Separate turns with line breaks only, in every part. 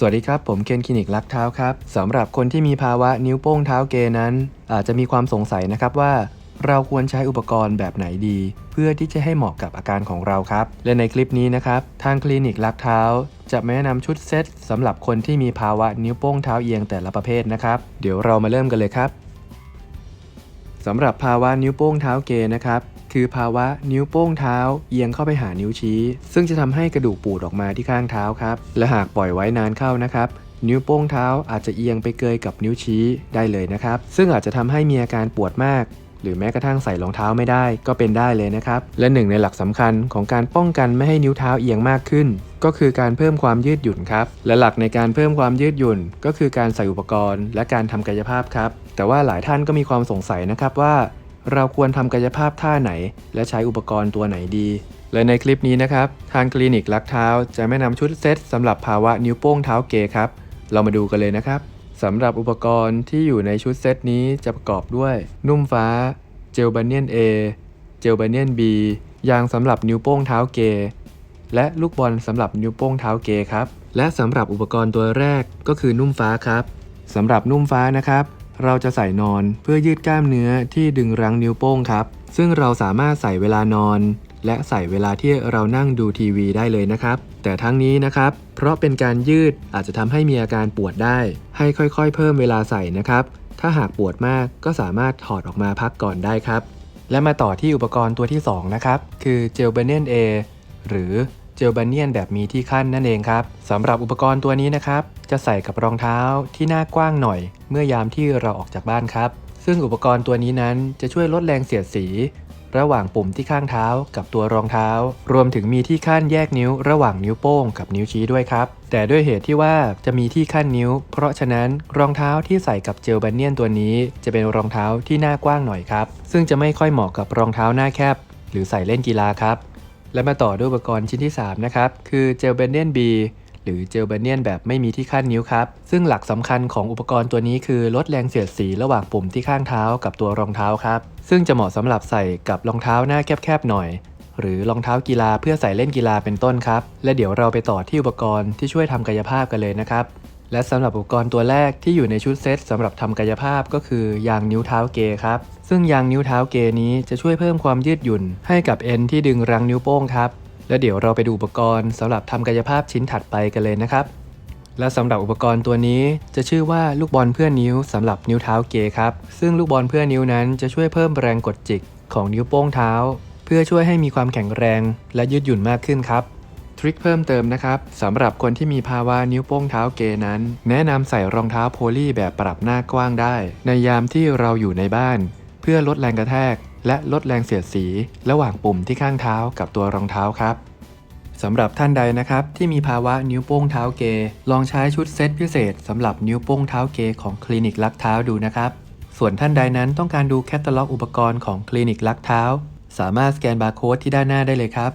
สวัสดีครับ ผมเคนคลินิกลักเท้าครับสำหรับคนที่มีภาวะนิ้วโป้งเท้าเกยนั้น อาจจะมีความสงสัยนะครับว่า เราควรใช้อุปกรณ์แบบไหนดี เพื่อที่จะให้เหมาะกับอาการของเราครับ และในคลิปนี้นะครับ ทางคลินิกลักเท้า จะแนะนำชุดเซตสำหรับคนที่มีภาวะนิ้วโป้งเท้าเอียงแต่ละประเภทนะครับเดี๋ยวเรามาเริ่มกันเลยครับสำหรับภาวะนิ้วโป้งเท้าเกยนะครับ คือภาวะนิ้วโป้งเท้าเอียงเข้าไปหานิ้วชี้ ซึ่งจะทำให้กระดูกปูดออกมาที่ข้างเท้าครับ และหากปล่อยไว้นานเข้านะครับนิ้วโป้งเท้าอาจจะเอียงไปเกยกับนิ้วชี้ได้เลยนะครับ ซึ่งอาจจะทำให้มีอาการปวดมาก หรือแม้กระทั่งใส่รองเท้าไม่ได้ก็เป็นได้เลยนะครับ และหนึ่งในหลักสำคัญของการป้องกันไม่ให้นิ้วเท้าเอียงมากขึ้น ก็คือการเพิ่มความยืดหยุ่นครับ และหลักในการเพิ่มความยืดหยุ่น ก็คือการใส่อุปกรณ์ และการทำกายภาพครับ แต่ว่าหลายท่านก็มีความสงสัยนะครับว่า เราควรทำกายภาพท่าไหน และใช้อุปกรณ์ตัวไหนดี และในคลิปนี้นะครับ ทางคลินิกลักเท้าจะแนะนำชุดเซตสำหรับภาวะนิ้วโป้งเท้าเกยครับ เรามาดูกันเลยนะครับสำหรับอุปกรณ์ที่อยู่ในชุดเซตนี้จะประกอบด้วย นุ่มฟ้า เจลบันเนียน A เจลบันเนียน B ยางสำหรับนิ้วโป้งเท้าเกยและลูกบอลสำหรับนิ้วโป้งเท้าเกยครับ และสำหรับอุปกรณ์ตัวแรกก็คือนุ่มฟ้าครับสำหรับนุ่มฟ้านะครับ เราจะใส่นอนเพื่อยืดกล้ามเนื้อที่ดึงรั้งนิ้วโป้งครับ ซึ่งเราสามารถใส่เวลานอน และใส่เวลาที่เรานั่งดูทีวีได้เลยนะครับ แต่ทั้งนี้นะครับ เพราะเป็นการยืดอาจจะทำให้มีอาการปวดได้ ให้ค่อยๆ เพิ่มเวลาใส่นะครับ ถ้าหากปวดมากก็สามารถถอดออกมาพักก่อนได้ครับ และมาต่อที่อุปกรณ์ตัวที่ 2 นะครับ คือเจลเบเนียน A หรือ เจลบันเนียนแบบมีที่ขั้นนั่นเองครับสำหรับอุปกรณ์ตัวนี้นะครับ จะใส่กับรองเท้าที่หน้ากว้างหน่อย เมื่อยามที่เราออกจากบ้านครับ ซึ่งอุปกรณ์ตัวนี้นั้นจะช่วยลดแรงเสียดสี ระหว่างปุ่มที่ข้างเท้ากับตัวรองเท้า รวมถึงมีที่ขั้นแยกนิ้ว ระหว่างนิ้วโป้งกับนิ้วชี้ด้วยครับ แต่ด้วยเหตุที่ว่าจะมีที่ขั้นนิ้ว เพราะฉะนั้นรองเท้าที่ใส่กับเจลบันเนียนตัวนี้ จะเป็นรองเท้าที่หน้ากว้างหน่อยครับ ซึ่งจะไม่ค่อยเหมาะกับรองเท้าหน้าแคบ หรือใส่เล่นกีฬาครับ และมาต่อด้วยอุปกรณ์ชิ้นที่ 3 นะครับ คือเจลเบนเนียน B หรือเจลเบนเนียนแบบไม่มีที่ขั้นนิ้วครับ ซึ่งหลักสำคัญของอุปกรณ์ตัวนี้คือลดแรงเสียดสีระหว่างปุ่มที่ข้างเท้ากับตัวรองเท้าครับ ซึ่งจะเหมาะสำหรับใส่กับรองเท้าหน้าแคบๆหน่อย หรือรองเท้ากีฬาเพื่อใส่เล่นกีฬาเป็นต้นครับ และเดี๋ยวเราไปต่อที่อุปกรณ์ที่ช่วยทำกายภาพกันเลยนะครับ และสำหรับอุปกรณ์ตัวแรกที่อยู่ในชุดเซตสำหรับทำกายภาพก็คือยางนิ้วเท้าเกยครับ ซึ่งยางนิ้วเท้าเกยนี้จะช่วยเพิ่มความยืดหยุ่น ให้กับเอ็นที่ดึงรั้งนิ้วโป้งครับและเดี๋ยวเราไปดูอุปกรณ์สำหรับทำกายภาพชิ้นถัดไปกันเลยนะครับ และสำหรับอุปกรณ์ตัวนี้จะชื่อว่าลูกบอลเพื่อนนิ้วสำหรับนิ้วเท้าเกยครับ ซึ่งลูกบอลเพื่อนนิ้วนั้นจะช่วยเพิ่มแรงกดจิกของนิ้วโป้งเท้า เพื่อช่วยให้มีความแข็งแรงและยืดหยุ่นมากขึ้นครับ ทริคเพิ่มเติมนะครับสำหรับคนที่มีภาวะนิ้วโป้งเท้าเกยนั้น แนะนำใส่รองเท้าโพลีแบบปรับหน้ากว้างได้ ในยามที่เราอยู่ในบ้าน เพื่อลดแรงกระแทก และลดแรงเสียดสี ระหว่างปุ่มที่ข้างเท้ากับตัวรองเท้าครับสำหรับท่านใดนะครับที่มีภาวะนิ้วโป้งเท้าเกยลองใช้ชุดเซตพิเศษสำหรับนิ้วโป้งเท้าเกยของคลินิกลักเท้าดูนะครับ ส่วนท่านใดนั้นต้องการดูแคตตาล็อกอุปกรณ์ของคลินิกลักเท้า สามารถสแกนบาร์โค้ดที่ด้านหน้าได้เลยครับ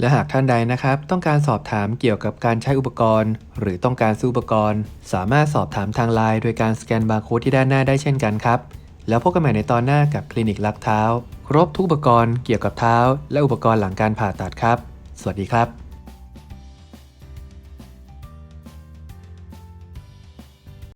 และหากท่านใดนะครับ ต้องการสอบถามเกี่ยวกับการใช้อุปกรณ์ หรือต้องการซื้ออุปกรณ์ สามารถสอบถามทางไลน์โดยการสแกนบาร์โค้ดที่ด้านหน้าได้เช่นกันครับ แล้วพบกันใหม่ในตอนหน้ากับคลินิกลักเท้า ครบทุกอุปกรณ์เกี่ยวกับเท้า และอุปกรณ์หลังการผ่าตัดครับ สวัสดีครับ